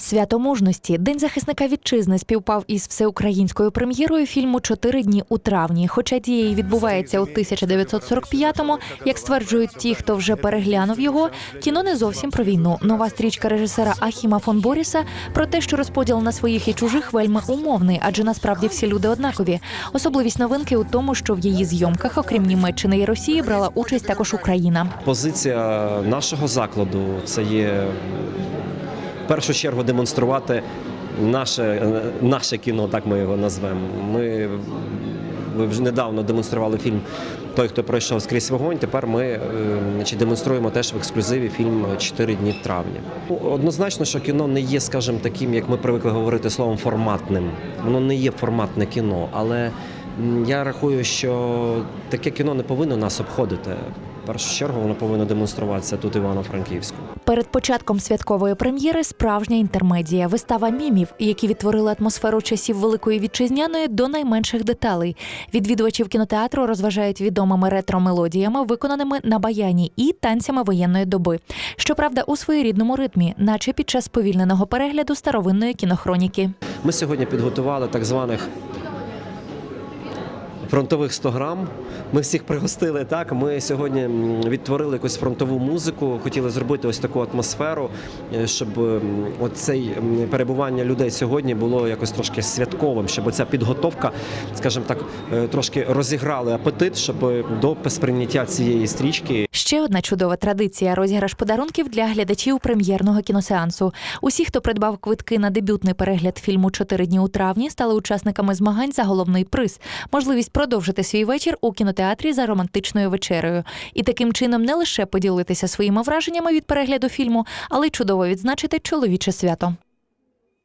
Свято мужності, День захисника вітчизни співпав із всеукраїнською прем'єрою фільму Чотири дні у травні. Хоча дія й відбувається у 1945-му, як стверджують ті, хто вже переглянув його, кіно не зовсім про війну. Нова стрічка режисера Ахіма фон Боріса про те, що розподіл на своїх і чужих вельми умовний, адже насправді всі люди однакові. Особливість новинки у тому, що в її зйомках, окрім Німеччини і Росії, брала участь також Україна. Позиція нашого закладу це є першу чергу демонструвати наше, наше кіно, так ми його назвемо. Ми, ми вже недавно демонстрували фільм Той, хто пройшов скрізь вогонь. Тепер ми е, значить, демонструємо теж в ексклюзиві фільм Чотири дні в травні. Однозначно, що кіно не є, скажімо, таким, як ми привикли говорити словом форматним. Воно не є форматне кіно, але я рахую, що таке кіно не повинно нас обходити. В першу чергу воно повинно демонструватися тут Івано-Франківську. Перед початком святкової прем'єри справжня інтермедія, вистава мімів, які відтворили атмосферу часів Великої вітчизняної до найменших деталей. Відвідувачів кінотеатру розважають відомими ретро-мелодіями, виконаними на баяні і танцями воєнної доби. Щоправда, у своєрідному ритмі, наче під час повільненого перегляду старовинної кінохроніки. Ми сьогодні підготували так званих фронтових 100 грам. Ми всіх пригостили так. Ми сьогодні відтворили якусь фронтову музику, хотіли зробити ось таку атмосферу, е, щоб оцей перебування людей сьогодні було якось трошки святковим, щоб оця підготовка, скажімо так, е, трошки розіграли апетит, щоб до сприйняття цієї стрічки Ще одна чудова традиція розіграш подарунків для глядачів прем'єрного кіносеансу. Усі, хто придбав квитки на дебютний перегляд фільму Чотири дні у травні, стали учасниками змагань за головний приз можливість продовжити свій вечір у кінотеатрі за романтичною вечерею. І таким чином не лише поділитися своїми враженнями від перегляду фільму, але й чудово відзначити чоловіче свято.